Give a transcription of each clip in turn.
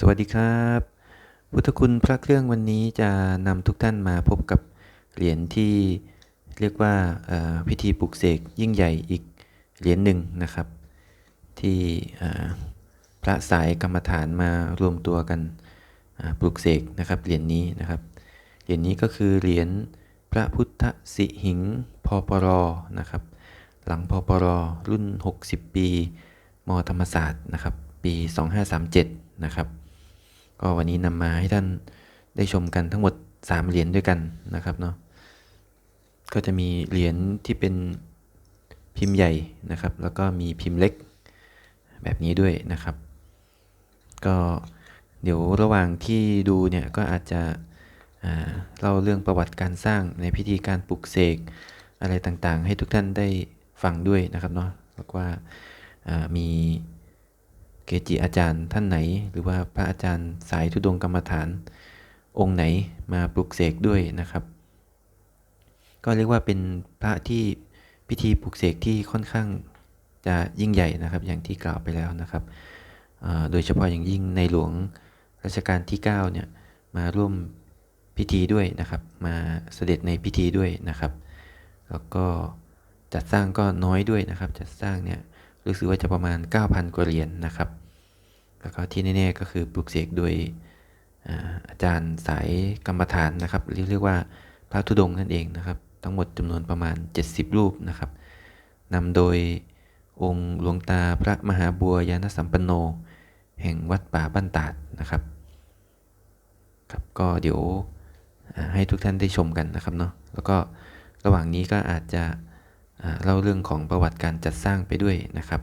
สวัสดีครับ พุทธคุณพระเครื่องวันนี้จะนำทุกท่านมาพบกับเหรียญที่เรียกว่าพิธีปลุกเสกยิ่งใหญ่อีกเหรียญหนึ่งนะครับ ที่พระสายกรรมฐานมารวมตัวกันปลุกเสกนะครับเหรียญนี้นะครับเหรียญนี้ก็คือเหรียญพระพุทธสิหิงค์พปรนะครับ หลังพปรรุ่น 60 ปีมธรรมศาสตร์นะครับปี 2537 นะครับ ก็วันนี้นำมาให้ท่านได้ชมกันทั้งหมด 3 เหรียญด้วยกันนะครับเนาะก็จะมีเหรียญที่เป็นพิมพ์ใหญ่นะครับ แล้วก็มีพิมพ์เล็กแบบนี้ด้วยนะครับ ก็เดี๋ยวระหว่างที่ดูเนี่ยก็อาจจะเล่าเรื่องประวัติการสร้างในพิธีการปลุกเสกอะไรต่างๆ ให้ทุกท่านได้ฟังด้วยนะครับเนาะแล้วว่าอ่ามี เกจิอาจารย์ท่านไหน หรือว่าพระอาจารย์สายทุดงกรรมฐาน องค์ไหนมาปลุกเสกด้วยนะครับ ก็เรียกว่าเป็นพระที่พิธีปลุกเสกที่ค่อนข้างจะยิ่งใหญ่นะครับ อย่างที่กล่าวไปแล้วนะครับ โดยเฉพาะอย่างยิ่งในหลวงรัชกาลที่9เนี่ยมาร่วมพิธีด้วยนะครับ มาเสด็จในพิธีด้วยนะครับ แล้วก็จัดสร้างก็น้อยด้วยนะครับ จัดสร้างเนี่ย รู้สึกว่าจะประมาณ 9,000 กว่าเหรียญนนะครับ แล้วก็ที่แน่ๆก็คือปลุกเสกโดยอาจารย์สายกรรมฐานนะครับเรียกเรียกว่าพระธุดงค์นั่นเองนะครับ ทั้งหมดจำนวนประมาณ 70 รูปนะครับนำโดยองค์หลวงตาพระมหาบัวยานสัมปันโน แห่งวัดป่าบ้านตาดนะครับครับก็เดี๋ยวให้ทุกท่านได้ชมกันนะครับเนาะแล้วก็ระหว่างนี้ก็อาจจะ เล่าเรื่องของประวัติการจัดสร้างไปด้วยนะครับ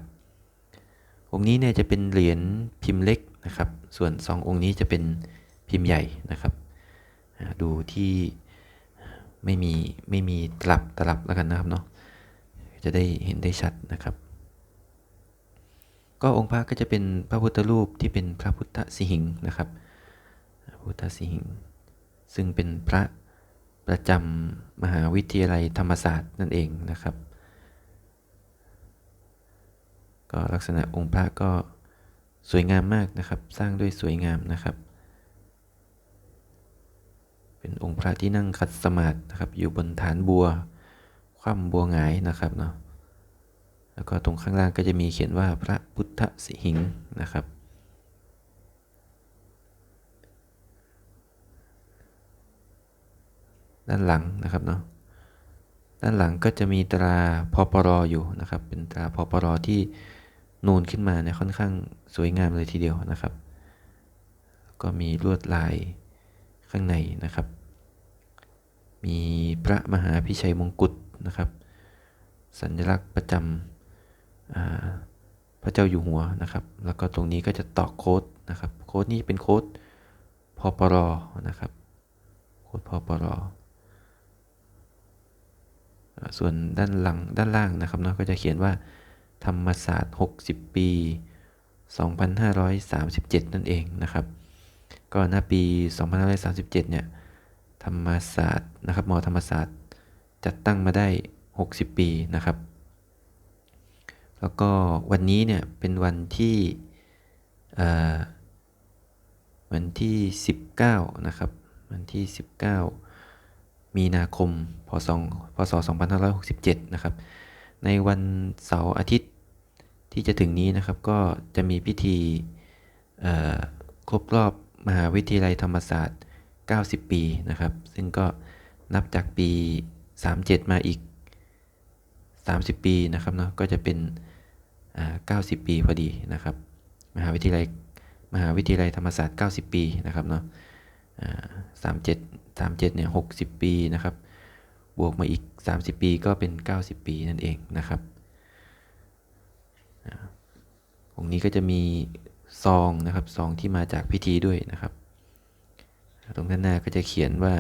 องค์นี้เนี่ยจะเป็นเหรียญพิมพ์เล็กนะครับ ส่วนสององค์นี้จะเป็นพิมพ์ใหญ่นะครับดูที่ไม่มีไม่มีตลับตลับแล้วกันนะครับเนาะจะได้เห็นได้ชัดนะครับ ก็องค์พระก็จะเป็นพระพุทธรูปที่เป็นพระพุทธสิหิงค์นะครับ พุทธสิหิงค์ซึ่งเป็นพระ ประจำมหาวิทยาลัยธรรมศาสตร์นั่นเองนะครับ ก็ลักษณะองค์พระก็สวยงามมากนะครับ สร้างด้วยสวยงามนะครับ เป็นองค์พระที่นั่งขัดสมาธินะครับ อยู่บนฐานบัว คว่ำบัวหงายนะครับเนาะแล้วก็ตรงข้างล่างก็จะมีเขียนว่าพระพุทธสิหิงค์นะครับ ด้านหลังนะครับเนาะด้านหลังก็จะมีตราพปรอยู่นะครับ เป็นตราพปรที่นูนขึ้นมาเนี่ยค่อนข้างสวยงามเลยทีเดียวนะครับ ก็มีลวดลายข้างในนะครับ มีพระมหาพิชัยมงกุฎนะครับ สัญลักษณ์ประจำพระเจ้าอยู่หัวนะครับ แล้วก็ตรงนี้ก็จะตอกโค้ดนะครับ โค้ดนี้เป็นโค้ดพปรนะครับ โค้ดพปรอ ส่วนด้านหลังด้านล่างนะครับเนาะก็จะเขียนว่า ธรรมศาสตร์ 60 ปี 2537 นั่นเองนะครับก็ณปี 2537 เนี่ยธรรมศาสตร์นะครับมอธรรมศาสตร์จัดตั้งมาได้ 60 ปีนะครับ แล้วก็วันนี้เนี่ยเป็นวันที่อ่าวันที่ 19 นะครับ วันที่ 19 มีนาคม พศพศ2567 นะครับ ในวันเสาร์อาทิตย์ที่จะถึงนี้นะครับ ก็จะมีพิธีครบรอบมหาวิทยาลัยธรรมศาสตร์ 90 ปีนะครับ ซึ่งก็นับจากปี 37 มาอีก 30 ปีนะครับเนาะ ก็จะเป็น 90 ปีพอดีนะครับ มหาวิทยาลัยมหาวิทยาลัยธรรมศาสตร์ 90 ปีนะครับเนาะสามเจ็ด สามเจ็ดเนี่ยหกสิบปีนะครับ บวกมาอีก 30 ปีก็เป็น 90 ปีนั่นเองนะครับองค์นี้ก็จะมีซองนะครับซองที่มาจากพิธีด้วยนะครับ ตรงด้านหน้าก็จะเขียนว่า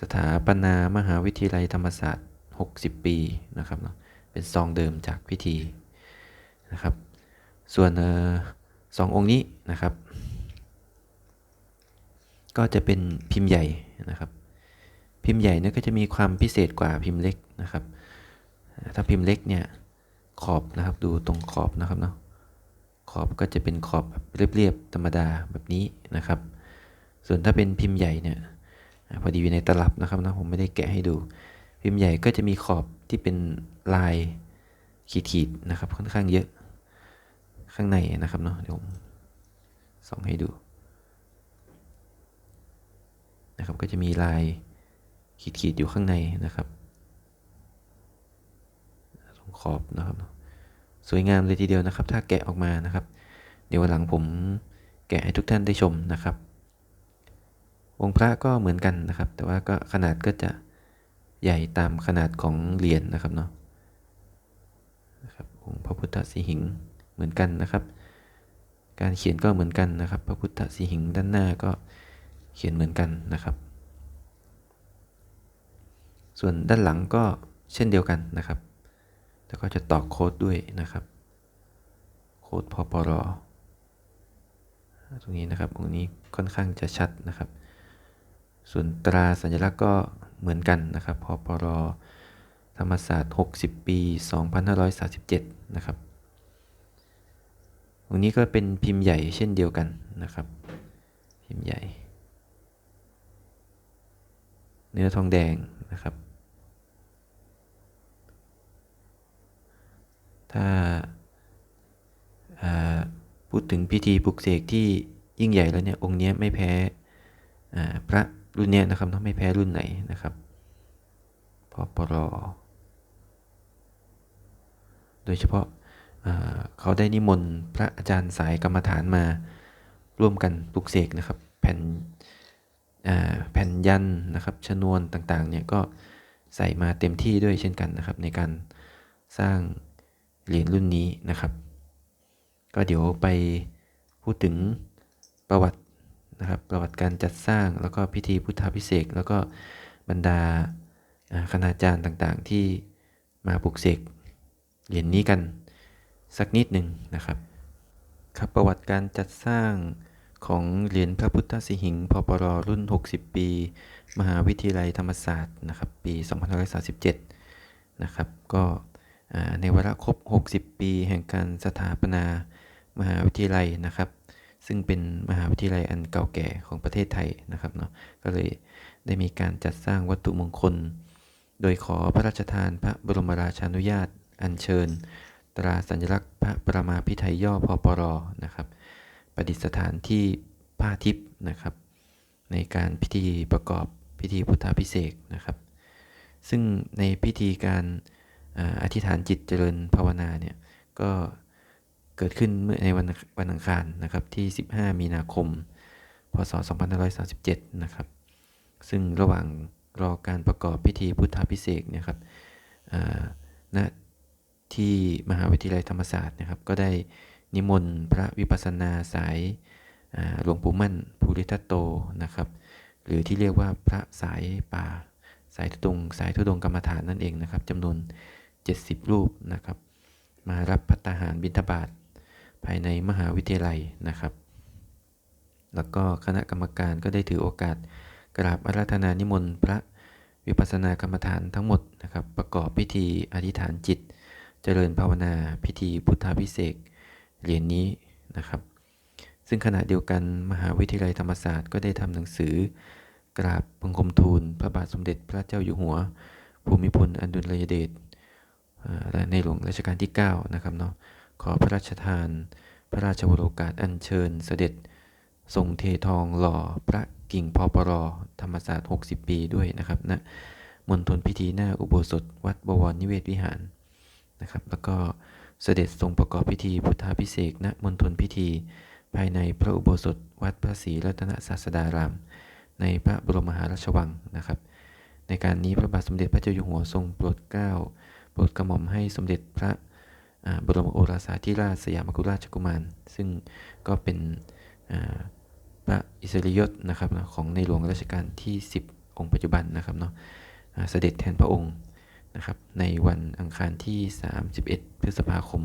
สถาปนามหาวิทยาลัยธรรมศาสตร์ 60 ปีนะครับเนาะเป็นซองเดิมจากพิธีนะครับ ส่วนสององค์นี้นะครับ ก็จะเป็นพิมพ์ใหญ่ นะครับ พิมพ์ใหญ่เนี่ยก็จะมีความพิเศษกว่าพิมพ์เล็กนะครับ ถ้าพิมพ์เล็กเนี่ยขอบนะครับดูตรงขอบนะครับเนาะขอบก็จะเป็นขอบแบบเรียบๆธรรมดาแบบนี้นะครับ ส่วนถ้าเป็นพิมพ์ใหญ่เนี่ยพอดีอยู่ในตลับนะครับนะผมไม่ได้แกะให้ดู พิมพ์ใหญ่ก็จะมีขอบที่เป็นลายขีดๆนะครับค่อนข้างเยอะข้างในนะครับเนาะเดี๋ยวผมส่องให้ดู นะครับ ก็จะมีลายขีดๆอยู่ข้างในนะครับ ตรงขอบนะครับ สวยงามเลยทีเดียวนะครับ ถ้าแกะออกมานะครับ เดี๋ยววันหลังผมแกะให้ทุกท่านได้ชมนะครับ องค์พระก็เหมือนกันนะครับ แต่ว่าก็ขนาดก็จะใหญ่ตามขนาดของเหรียญนะครับเนาะนะครับองค์พระพุทธสีหิงเหมือนกันนะครับ การเขียนก็เหมือนกันนะครับ พระพุทธสีหิงด้านหน้าก็ เขียนเหมือนกันนะครับ ส่วนด้านหลังก็เช่นเดียวกันนะครับ แล้วก็จะตอกโค้ดด้วยนะครับ โค้ดพปรตรงนี้นะครับตรงนี้ค่อนข้างจะชัดนะครับ ส่วนตราสัญลักษณ์ก็เหมือนกันนะครับพปรธรรมศาสตร์ 60 ปี 2537 นะครับตรงนี้ก็เป็นพิมพ์ใหญ่เช่นเดียวกันนะครับ พิมพ์ใหญ่ เนื้อทองแดงนะครับ ถ้าาพูดถึงพิธีปลุกเสกที่ยิ่งใหญ่แล้วเนี่ยองค์นี้ไม่แพ้พระรุ่นเนี้ยนะครับเนาะไม่แพ้รุ่นไหนนะครับพอปรโดยเฉพาะอ่าเขาได้นิมนต์พระอาจารย์สายกรรมฐานมาร่วมกันปลุกเสกนะครับ แผ่น แผ่นยันนะครับชนวนต่างๆเนี่ยก็ใส่มาเต็มที่ด้วยเช่นกันนะครับ ในการสร้างเหรียญรุ่นนี้นะครับ ก็เดี๋ยวไปพูดถึงประวัตินะครับประวัติการจัดสร้างแล้วก็พิธีพุทธพิเศษแล้วก็บรรดาคณาจารย์ต่างๆ ที่มาปลุกเสกเหรียญนี้กันสักนิดหนึ่งนะครับ ครับประวัติการจัดสร้าง ของเหรียญพระพุทธสิหิงพปรรุ่น 60 ปี มหาวิทยาลัยธรรมศาสตร์นะครับปี2537นะครับก็ในวาระครบ 60 ปีแห่งการสถาปนามหาวิทยาลัยนะครับ ซึ่งเป็นมหาวิทยาลัยอันเก่าแก่ของประเทศไทยนะครับเนาะก็เลยได้มีการจัดสร้างวัตถุมงคล โดยขอพระราชทานพระบรมราชานุญาตอัญเชิญ ตราสัญลักษณ์พระประมาพิไทยย่อพปรนะครับ ประดิษฐานที่ผ้าทิพย์นะครับ ในการพิธีประกอบพิธีพุทธาพิเศษนะครับ ซึ่งในพิธีการอธิษฐานจิตเจริญภาวนาเนี่ยก็เกิดขึ้นเมื่อในวันวันอังคารนะครับที่ 15 มีนาคม พศ 2537 นะครับ ซึ่งระหว่างรอการประกอบพิธีพุทธาพิเศษเนี่ยครับณที่มหาวิทยาลัยธรรมศาสตร์นะครับ ก็ได้ นิมนต์พระวิปัสสนาสายหลวงปู่มั่นภูริทัตโตนะครับ หรือที่เรียกว่าพระสายป่า สายทุดงสายทุดงกรรมฐานนั่นเองนะครับจำนวน 70 รูปนะครับ มารับพัตตาหารบิณฑบาตภายในมหาวิทยาลัยนะครับ แล้วก็คณะกรรมการก็ได้ถือโอกาสกราบอาราธนานิมนต์พระวิปัสสนากรรมฐานทั้งหมดนะครับ ประกอบพิธีอธิษฐานจิต เจริญภาวนาพิธีพุทธาพิเศษ เหรียญนี้นะครับ ซึ่งขณะเดียวกันมหาวิทยาลัยธรรมศาสตร์ก็ได้ทำหนังสือกราบบังคมทูล พระบาทสมเด็จพระเจ้าอยู่หัว ภูมิพลอดุลยเดชและในหลวงรัชกาลที่ 9 นะครับเนาะขอพระราชทาน พระราชวโรกาสอัญเชิญเสด็จทรงเททองหล่อพระกิ่งพอปรธรรมศาสตร์ 60 ปีด้วยนะครับณนะมณฑลพิธีหน้าอุโบสถ วัดบวรนิเวศวิหารนะครับ แล้วก็ เสด็จทรงประกอบพิธีพุทธาพิเศษกณมณฑลพิธี ภายในพระอุโบสถวัดพระศรีรัตนศาสดาราม ในพระบรมมหาราชวังนะครับ ในการนี้พระบาทสมเด็จพระเจ้าอยู่หัวทรงโปรดเกล้าโปรดกระหม่อมให้สมเด็จพระบรมโอรสาธิราชสยามกุฎราชกุมาร ซึ่งก็เป็นพระอิสริยศนะครับของในหลวงรัชกาลที่ 10 องค์ปัจจุบันนะครับเนาะเสด็จแทนพระองค์ นะครับในวันอังคารที่ 31 พฤษภาคม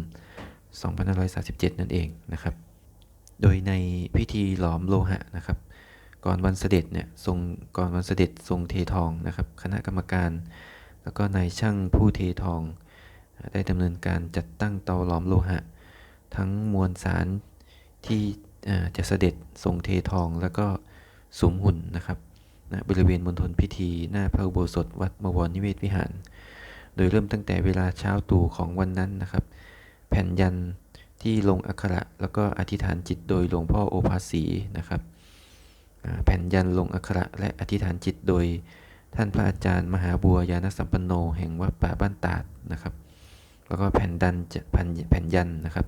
2537 นั่นเองนะครับ โดยในพิธีหลอมโลหะนะครับ ก่อนวันเสด็จเนี่ยทรงก่อนวันเสด็จทรงเททองนะครับ คณะกรรมการ แล้วก็นายช่างผู้เททอง ได้ดำเนินการจัดตั้งเตาหลอมโลหะ ทั้งมวลสารที่จะเสด็จทรงเททองแล้วก็สุมหุ่นนะครับณบริเวณมณฑลพิธีหน้าพระอุโบสถวัดมวรนิเวศวิหาร โดยเริ่มตั้งแต่เวลาเช้าตรู่ของวันนั้นนะครับ แผ่นยันที่ลงอักขระแล้วก็อธิษฐานจิตโดยหลวงพ่อโอภาสีนะครับ แผ่นยันลงอักขระและอธิษฐานจิตโดยท่านพระอาจารย์มหาบัวยานสัมปันโน แห่งวัดป่าบ้านตาดนะครับ แล้วก็แผ่นดันจะแผ่นแผ่นยันนะครับ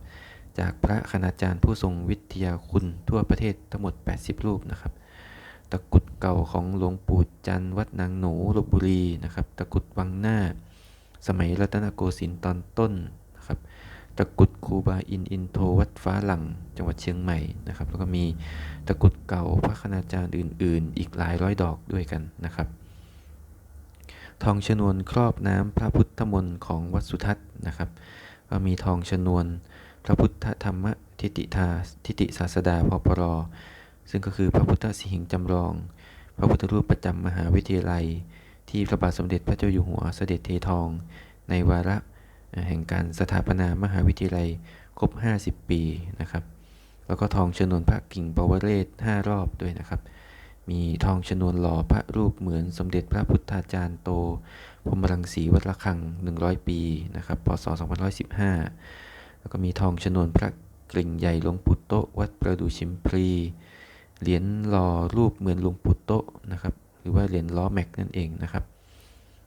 จากพระคณาจารย์ผู้ทรงวิทยาคุณทั่วประเทศทั้งหมด 80 รูปนะครับ ตะกุดเก่าของหลวงปู่จันวัดนางหนูลบบุรีนะครับ ตะกุดวังหน้า สมัยรัตนโกสินทร์ตอนต้นนะครับตะกุดคูบาอินอินโทวัดฟ้าหลังจังหวัดเชียงใหม่นะครับแล้วก็มีตะกุดเก่าพระคณาจารย์อื่น ๆ อีกหลายร้อยดอกด้วยกันนะครับ ทองชนวนครอบน้ำพระพุทธมนต์ของวัดสุทัศน์นะครับ ก็มีทองชนวนพระพุทธธรรมทิติทาทิติศาสดาพปรซึ่งก็คือพระพุทธสิหิงค์จำลอง พระพุทธรูปประจำมหาวิทยาลัย ที่พระบาทสมเด็จพระเจ้าอยู่หัวเสด็จเททอง ในวาระแห่งการสถาปนามหาวิทยาลัยครบ 50 ปีนะครับ แล้วก็ทองชนวนพระกิ่งปวเรศ5รอบด้วยนะครับ มีทองชนวนหล่อพระรูปเหมือนสมเด็จพระพุทธาจารย์โตพรมรังสีวัดระฆัง 100 ปีนะครับพศ2515 แล้วก็มีทองชนวนพระกริ่งใหญ่หลวงปู่โตวัดประดูชิมพลีเหรียญหล่อรูปเหมือนหลวงปู่โตนะครับ ว่าเหรียญล้อแม็กนั่นเองนะครับ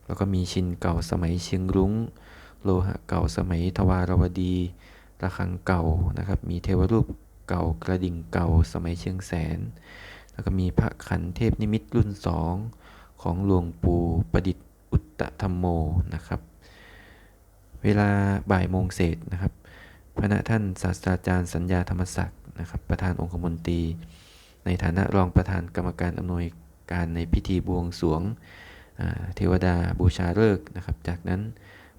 แล้วก็มีชินเก่าสมัยเชียงรุง้ง โลหะเก่าสมัยทวารวดีระฆังเก่านะครับ มีเทวรูปเก่ากระดิ่งเก่าสมัยเชียงแสน แล้วก็มีพระขันเทพนิมิตรุ่นสองของหลวงปู่ประดิษฐ์อุตตธรรมโมนะครับ เวลาบ่ายโมงเศษนะครับพระท่านศาสตราจารย์สัญญาธรรมศักดิ์นะครับ ประธานองคมนตรี ในฐานะรองประธานกรรมการอำนวย การในพิธีบวงสวงเทวดาบูชาฤกษ์นะครับ จากนั้น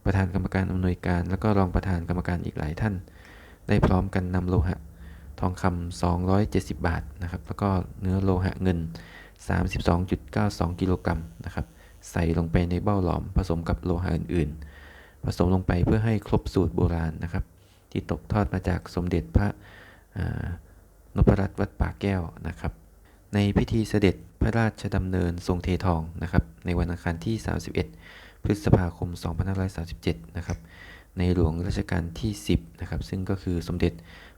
ประธานกรรมการอำนวยการ แล้วก็รองประธานกรรมการอีกหลายท่าน ได้พร้อมกันนำโลหะทองคำ270 บาทนะครับ แล้วก็เนื้อโลหะเงิน 32.92 กิโลกรัมนะครับ ใส่ลงไปในเบ้าหลอม ผสมกับโลหะอื่น ๆ ผสมลงไปเพื่อให้ครบสูตรโบราณนะครับ ที่ตกทอดมาจากสมเด็จพระนพรัตน์วัดป่าแก้วนะครับ ในพิธีเสด็จพระราชดำเนินทรงเททองนะครับ ในวันอังคารที่ 31 พฤษภาคม 2537 นะครับ ในหลวงรัชกาลที่ 10 นะครับ ซึ่งก็คือสมเด็จ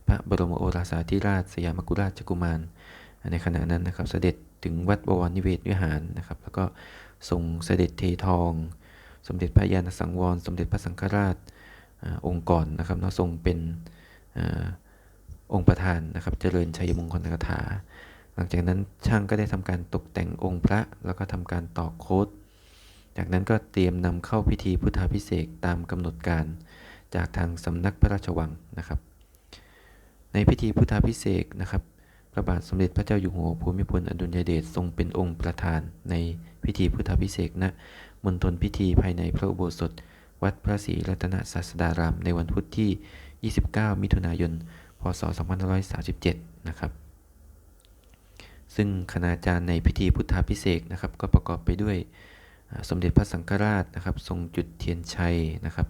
พระบรมโอรสาธิราชสยามกุฎราชกุมาร ในขณะนั้นนะครับ เสด็จถึงวัดบวรนิเวศวิหารนะครับ แล้วก็ทรงเสด็จเททอง สมเด็จพระญาณสังวร สมเด็จพระสังฆราชอองค์ก่อนนะครับเนาะทรงเป็นอองค์ประธานนะครับ เจริญชัยมงคลคาถา ลังจากนั้นช่างก็ได้ทำการตกแต่งองค์พระแล้วก็ทำการต่อโค้ดจากนั้นก็เตรียมนำเข้าพิธีพุทธาพิเศษตามกำหนดการจากทางสำนักพระราชวังนะครับ ในพิธีพุทธาพิเศษนะครับ พระบาทสมเด็จพระเจ้าอยู่หัวภูมิพลอดุลยเดชทรงเป็นองค์ประธานในพิธีพุทธาพิเศษกณมณฑลพิธีภายในพระอุโบสถ วัดพระศรีรัตนศาสดาราม ในวันพุธที่ 29 มิถุนายน พศ 2537 นะครับ ซึ่งคณาจารย์ในพิธีพุทธาพิเศษนะครับ ก็ประกอบไปด้วยสมเด็จพระสังฆราชนะครับ ทรงจุดเทียนชัยนะครับ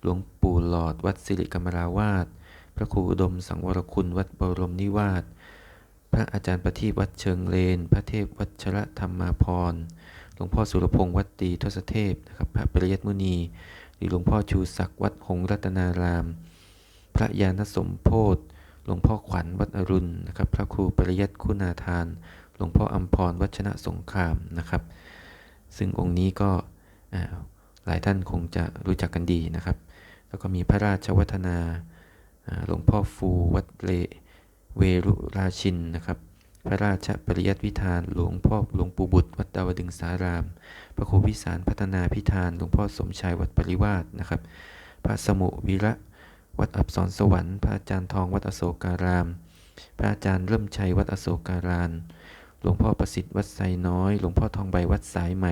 หลวงปู่หลอดวัดสิริกรรมราวาสพระครูอุดมสังวรคุณวัดบรมนิวาสพระอาจารย์ประทีปวัดเชิงเลน พระเทพวัชระธรรมาพรหลวงพ่อสุรพงษ์วัดตีทศเทพนะครับ พระปริยัติมุนี หรือหลวงพ่อชูศักดิ์วัดหงรัตนาราม พระยาณสมโพธห ลวงพ่อขวัญวัดอรุณนะครับ พระครูปริยัติคุณาทาน หลวงพ่ออัมพรวัชนะสงครามนะครับ ซึ่งองค์นี้ก็หลายท่านคงจะรู้จักกันดีนะครับ แล้วก็มีพระราชวัฒนาหลวงพ่อฟูวัดเลเวรุราชินนะครับ พระราชปริยัติวิธานหลวงพ่อหลวงปู่บุตร วัดดาวดึงสาราม พระครูวิสารพัฒนาพิธานหลวงพ่อสมชายวัดปริวาสนะครับ พระสมุวีระ วัดอับสรสวรรค์ พระอาจารย์ทองวัดอโศการาม พระอาจารย์เริ่มชัยวัดอโศการามหลวงพ่อประสิทธิ์วัดไซน้อย หลวงพ่อทองใบวัดสายไหม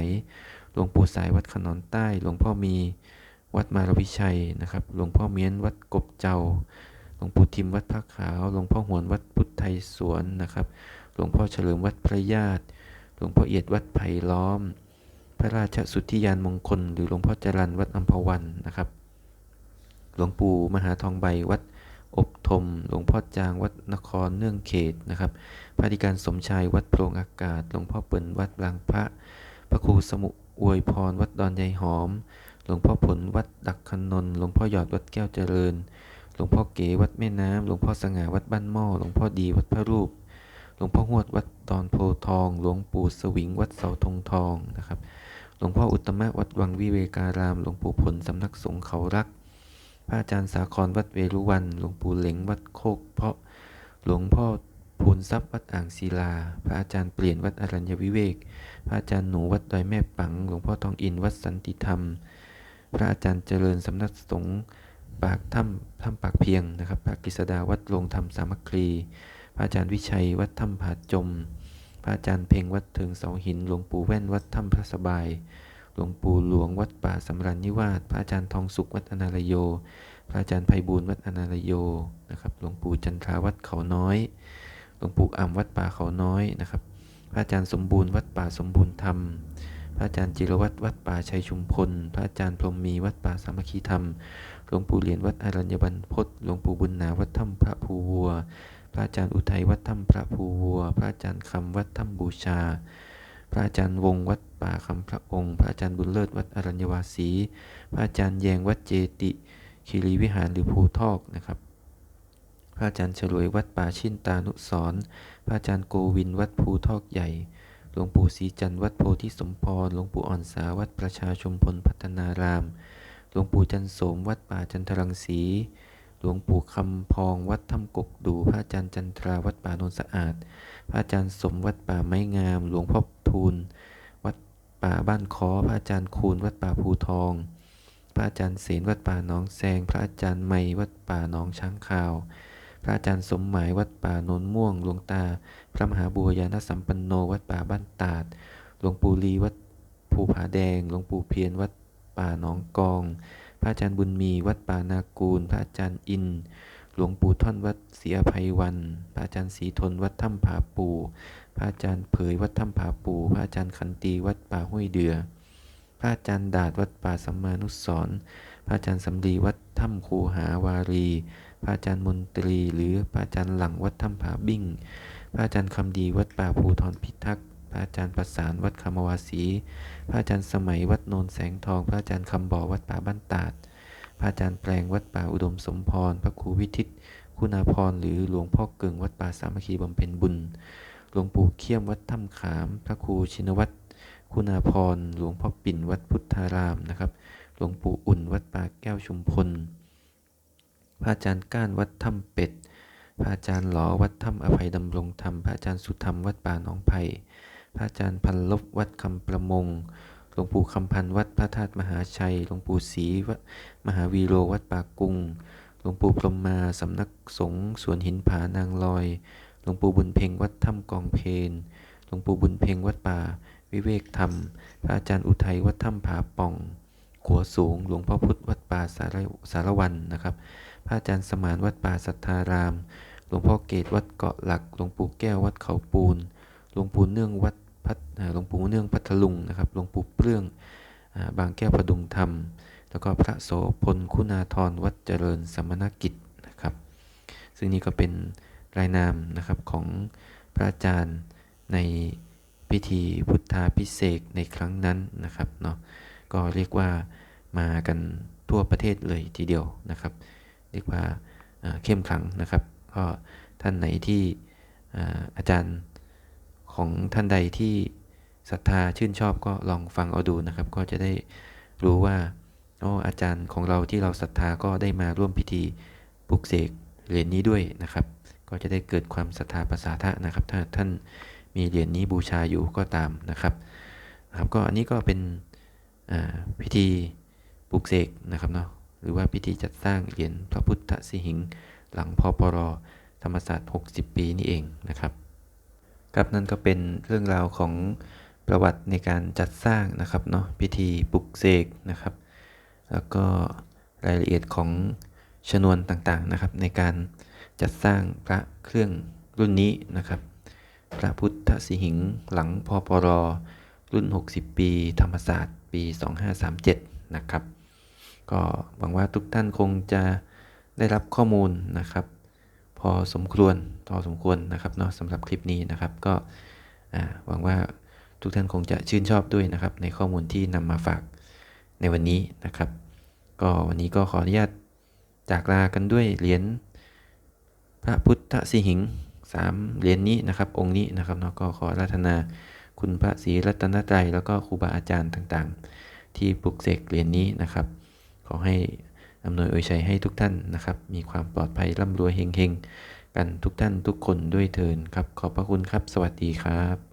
หลวงปู่สายวัดขนอนใต้ หลวงพ่อมีวัดมารวิชัยนะครับ หลวงพ่อเมียนวัดกบเจ้า หลวงปู่ทิมวัดพระขาว หลวงพ่อหวนวัดพุทธไทยสวนนะครับ หลวงพ่อเฉลิมวัดพระญาติ หลวงพ่อเอียดวัดไผ่ล้อม พระราชสุทธิยานมงคล หรือหลวงพ่อจรันวัดอัมพวันนะครับ หลวงปู่มหาทองใบวัดอบทม หลวงพ่อจางวัดนครเนื่องเขตนะครับพระธิการสมชายวัดโพรงอากาศ หลวงพ่อเปิ่นวัดบางพระ พระครูสมุอวยพรวัดดอนยายหอม หลวงพ่อผลวัดดักคนนนท์หลวงพ่อหยอดวัดแก้วเจริญ หลวงพ่อเก๋วัดแม่น้ำ หลวงพ่อสง่าวัดบ้านหม้อ หลวงพ่อดีวัดพระรูป หลวงพ่อหวดวัดดอนโพทอง หลวงปู่สวิงวัดเสาธงทองนะครับ หลวงพ่ออุตตมะวัดวังวิเวการาม หลวงปู่ผลสำนักสงฆ์เขารัก พระอาจารย์สาครวัดเวรุวัน หลวงปู่เหลงวัดโคก เพาะ หลวงพ่อพูนทรัพย์วัดอ่างศิลา พระอาจารย์เปลี่ยนวัดอรัญญวิเวก พระอาจารย์หนูวัดดอยแม่ปัง หลวงพ่อทองอินวัดสันติธรรม พระอาจารย์เจริญสำนักสงฆ์ปากถ้ำถ้ำปากเพียงนะครับพระกฤษดาวัดโรงธรรมสามัคคี พระอาจารย์วิชัยวัดถ้ำผาจม พระอาจารย์เพ่งวัดเทิงเสาหิน หลวงปู่แว่นวัดถ้ำพระสบาย หลวงปู่หลวงวัดป่าสำรันนิวาสพระอาจารย์ทองสุขวัดอนารโย พระอาจารย์ไพบูลวัดอนารโยนะครับหลวงปู่จันทราวัดเขาน้อย หลวงปู่อ่ำวัดป่าเขาน้อยนะครับ พระอาจารย์สมบูรณ์วัดป่าสมบูรณ์ธรรม พระอาจารย์จิรวัตรวัดป่าชัยชุมพล พระอาจารย์พรมมีวัดป่าสามัคคีธรรม หลวงปู่เหรียญวัดอรัญญบันพศหลวงปู่บุญนาวัดถ้ำพระภูวัว พระอาจารย์อุทัยวัดถ้ำพระภูวัว พระอาจารย์คำวัดถ้ำบูชา พระอาจารย์วงวัดป่าคำพระองค์ พระอาจารย์บุญเลิศวัดอรัญวาสี พระอาจารย์แยงวัดเจติคีรีวิหารหรือภูทอกนะครับพระอาจารย์ฉลวยวัดป่าชินตานุสรณ์พระอาจารย์โกวินวัดภูทอกใหญ่ หลวงปู่ศรีจันทร์วัดโพธิสมพร หลวงปู่อ่อนสาวัดประชาชมพลพัฒนาราม หลวงปู่จันโสมวัดป่าจันทรังสี หลวงปู่คำพองวัดถ้ำกกดู พระอาจารย์จันทราวัดป่าโนนสะอาด พระอาจารย์สมวัดป่าไม้งาม หลวงพ่อทูลวัดป่าบ้านคอพระอาจารย์คูณวัดป่าภูทอง พระอาจารย์เสนวัดป่าหนองแซง พระอาจารย์ไม่วัดป่าหนองช้างคาว พระอาจารย์สมหมายวัดป่าโนนม่วงหลวงตา พระมหาบัวยานสัมปันโนวัดป่าบ้านตาด หลวงปู่ลีวัดภูผาแดง หลวงปู่เพียรวัดป่าหนองกอง พระอาจารย์บุญมีวัดป่านากูล พระอาจารย์อิน หลวงปู่ท่อนวัดศรีอภัยวัน พระอาจารย์ศรีทนวัดถ้ำผาปู พระอาจารย์เผยวัดถ้ำผาปู พระอาจารย์ขันตีวัดป่าห้วยเดือ พระอาจารย์ดาดวัดป่าสัมมานุสรพระอาจารย์สำลีวัดถ้ำคูหาวารี พระอาจารย์มนตรี หรือพระอาจารย์หลังวัดถ้ำผาบิ้งพระอาจารย์คำดีวัดป่าภูทรพิทักษ์ พระอาจารย์ประสานวัดคำวาสี พระอาจารย์สมัยวัดโนนแสงทอง พระอาจารย์คำบ่อวัดป่าบ้านตาด พระอาจารย์แปลงวัดป่าอุดมสมพร พระครูวิทิต คุณาพรหรือหลวงพ่อเกิงวัดป่าสามัคคีบำเพ็ญบุญ หลวงปู่เขี้ยมวัดถ้ำขาม พระครูชินวัตรคุณาพร หลวงพ่อปิ่นวัดพุทธารามนะครับ หลวงปู่อุ่นวัดป่าแก้วชุมพล พระอาจารย์ก้านวัดถ้ำเป็ดพระอาจารย์หลอวัดถ้ำอภัยดำรงธรรม พระอาจารย์สุธรรมวัดป่าหนองไผ่ พระอาจารย์พันลบวัดคำประมง หลวงปู่คำพันวัดพระธาตุมหาชัย หลวงปู่ศรีวัดมหาวีโรวัดป่ากุง หลวงปู่พรมมาสำนักสงฆ์สวนหินผานางลอย หลวงปู่บุญเพ็งวัดถ้ำกองเพนหลวงปู่บุญเพ็งวัดป่า วิเวกธรรม พระอาจารย์อุทัยวัดถ้ำผาป่องขัวสูง หลวงพ่อพุธวัดป่าสารสารวันนะครับ พระอาจารย์สมานวัดป่าสัทธาราม หลวงพ่อเกตวัดเกาะหลัก หลวงปู่แก้ววัดเขาปูน ลวงปู่เนื่องวัดพัทหลวงปู่เนื่องพัทลุงนะครับหลวงปู่เปลื้องบางแก้วพดุงธรรม แล้วก็พระโสพลคุณาธรวัดเจริญสมณกิจนะครับ ซึ่งนี่ก็เป็นรายนามนะครับของพระอาจารย์ในพิธีพุทธาพิเศษในครั้งนั้นนะครับเนาะก็เรียกว่ามากันทั่วประเทศเลยทีเดียวนะครับ เรียกว่าเข้มขลังนะครับ ก็ท่านไหนที่อาจารย์ ของท่านใดที่ศรัทธาชื่นชอบก็ลองฟังเอาดูนะครับ ก็จะได้รู้ว่าอ๋ออาจารย์ของเราที่เราศรัทธาก็ได้มาร่วมพิธีปลุกเสกเหรียญนี้ด้วยนะครับ ก็จะได้เกิดความศรัทธาประสาทะนะครับ ถ้าท่านมีเหรียญนี้บูชาอยู่ก็ตามนะครับนะครับก็อันนี้ก็เป็นพิธีปลุกเสกนะครับเนาะหรือว่าพิธีจัดสร้างเหรียญพระพุทธสิหิง หลังพปรธรรมศาสตร์ 60 ปีนี่เองนะครับ ครับนั่นก็เป็นเรื่องราวของประวัติในการจัดสร้างนะครับเนาะพิธีปลุกเสกนะครับ แล้วก็รายละเอียดของชนวนต่างๆนะครับ ในการจัดสร้างพระเครื่องรุ่นนี้นะครับ พระพุทธสิหิงหลังพปรรุ่น 60 ปี ธรรมศาสตร์ ปี 2537 นะครับ ก็หวังว่าทุกท่านคงจะได้รับข้อมูลนะครับ พอสมควรพอสมควรนะครับเนาะสำหรับคลิปนี้นะครับ ก็หวังว่าทุกท่านคงจะชื่นชอบด้วยนะครับ ในข้อมูลที่นำมาฝากในวันนี้นะครับ ก็วันนี้ก็ขออนุญาตจากลากันด้วยเหรียญพระพุทธสิหิงสามเหรียญนี้นะครับ องค์นี้นะครับเนาะก็ขอราธนาคุณพระศรีรัตนตรัยแล้วก็ครูบาอาจารย์ต่างๆ ที่ปลุกเสกเหรียญนี้นะครับ ขอให้ อำนวยอวยชัยให้ทุกท่านนะครับ มีความปลอดภัยร่ำรวยเฮงๆ กันทุกท่านทุกคนด้วยเทินครับ ขอบพระคุณครับ สวัสดีครับ